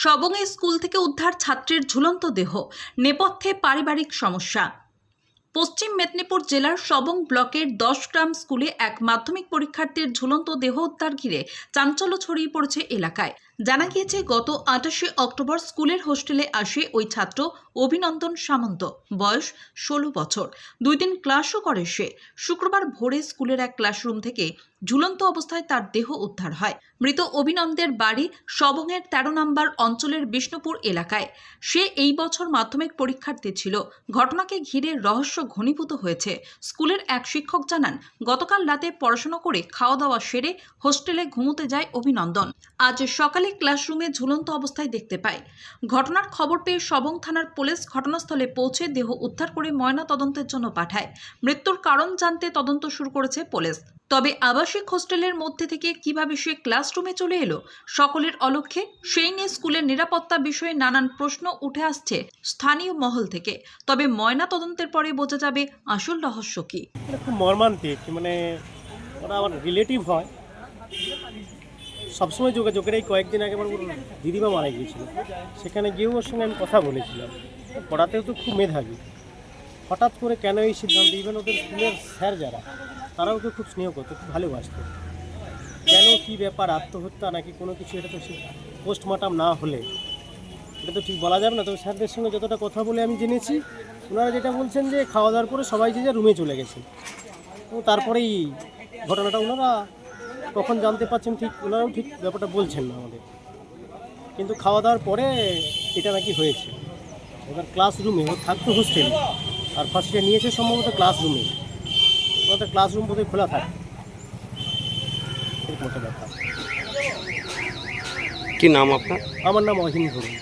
সবংয়ে school থেকে উদ্ধার ছাত্রের ঝুলন্ত দেহ, নেপথ্যে পারিবারিক সমস্যা। পশ্চিম মেদিনীপুর জেলার সবং ব্লকের দশ গ্রাম স্কুলে এক মাধ্যমিক পরীক্ষার্থীর ঝুলন্ত দেহ উদ্ধার ঘিরে চাঞ্চল্য ছড়িয়ে পড়েছে এলাকায়। জানা গিয়েছে, গত আঠাশে অক্টোবর স্কুলের হোস্টেলে আসে ওই ছাত্র অভিনন্দন সামন্ত। বয়স ষোলো বছর। দুই দিন ক্লাসও করে সে। শুক্রবার ভোরে স্কুলের এক ক্লাসরুম থেকে ঝুলন্ত অবস্থায় তার দেহ উদ্ধার হয়। মৃত অভিনন্দের বাড়ি সবংয়ের তেরো নম্বর অঞ্চলের বিষ্ণুপুর এলাকায়। সে এই বছর মাধ্যমিক পরীক্ষার্থী ছিল। ঘটনাকে ঘিরে রহস্য ঘনীভূত হয়েছে। স্কুলের এক শিক্ষক জানান, গতকাল রাতে পড়াশোনা করে খাওয়া দাওয়া সেরে হোস্টেলে ঘুমোতে যায় অভিনন্দন। আজ সকালে ক্লাসরুমে ঝুলন্ত অবস্থায় দেখতে পায় ঘটনার খবর পেয়ে সবং থানার পুলিশ ঘটনাস্থলে পৌঁছে দেহ উদ্ধার করে ময়না তদন্তের জন্য পাঠায়। মৃত্যুর কারণ জানতে তদন্ত শুরু করেছে পুলিশ। তবে আবাসিক হোস্টেলের মধ্যে থেকে কীভাবে সে ক্লাসরুমে চলে এলো, সকলের অলক্ষ্যে সেই নিয়ে স্কুলের নিরাপত্তা বিষয়ে নানান প্রশ্ন উঠে আসছে স্থানীয় মহল থেকে। তবে ময়না তদন্তের পরে বোঝা যাবে আসল রহস্য কি। মর্মান্তিক মানে ওরা আমার রিলেটিভ হয়। সবসময় যোগাযোগের এই কয়েকদিন আগে আমার দিদিমা মারা গিয়েছিল। সেখানে গিয়েও ওর সঙ্গে আমি কথা বলেছিলাম। পড়াতেও তো খুব মেধাবী। হঠাৎ করে কেন এই সিদ্ধান্ত ইভেন ওদের স্কুলের স্যার যারা, তারাও ওকে খুব স্নেহ করতো, খুব ভালোবাসত। কেন, কী ব্যাপার, আত্মহত্যা নাকি কোনো কিছু, এটা তো পোস্টমর্টাম না হলে। এটা তো ঠিক বলা যাবে না, তবে স্যারদের সঙ্গে যতটা কথা বলে আমি জেনেছি, ওনারা যেটা বলছেন যে খাওয়া দাওয়ার পরে সবাই যে রুমে চলে গেছে। তো তারপরেই ঘটনাটা ওনারা কখন জানতে পারছেন ঠিক ওনারাও ঠিক ব্যাপারটা বলছেন না আমাদের। কিন্তু খাওয়া দাওয়ার পরে এটা নাকি হয়েছে। এবার ক্লাসরুমে ও থাকতো হোস্টেলে আর ফার্স্ট ইয়ার নিয়েছে সম্ভবত ক্লাসরুমে ওদের ক্লাসরুম বোধহয় খোলা থাকে। এরকম একটা ব্যাপার। কি নাম আপনার? আমার নাম অহিন ধরুন